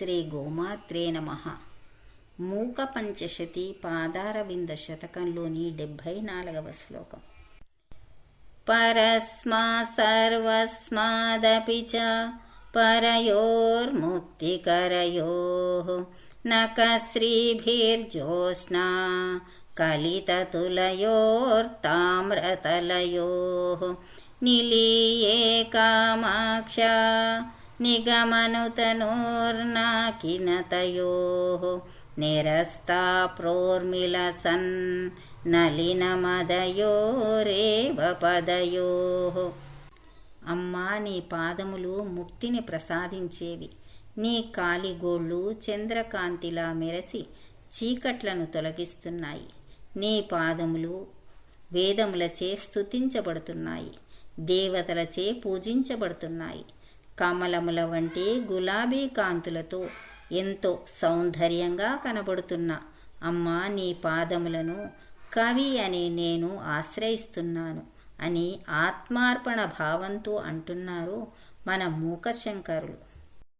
శ్రీ గోమాత్రే నమ. మూక పంచశతి పాదారవింద శతకంలోని డెబ్భై నాలుగవ శ్లోకం. పరస్మా సర్వస్మాదపి చ పరయోర్ముక్తికరయో నకశ్రీభిర్జోష్నా కలితతులయోర్తామ్రతలయో. నిలీయే కామాక్ష निगमनुतनोर्नाकिनतयोः निरस्ता प्रोर्मिलसन् నలినమదయోరేవ పదయోః అమ్మా నీ పాదములు ముక్తిని ప్రసాదించేవి నీ కాలిగోళ్ళు చంద్రకాంతిలా మెరసి చీకట్లను తొలగిస్తున్నాయి నీ పాదములు వేదములచే స్తుతించబడుతున్నాయి దేవతలచే పూజించబడుతున్నాయి కమలముల వంటి గులాబీ కాంతులతో ఎంతో సౌందర్యంగా కనబడుతున్న అమ్మ నీ పాదములను కవి అనే నేను ఆశ్రయిస్తున్నాను అని ఆత్మార్పణ భావంతో అంటున్నారు మన మూకశంకరులు.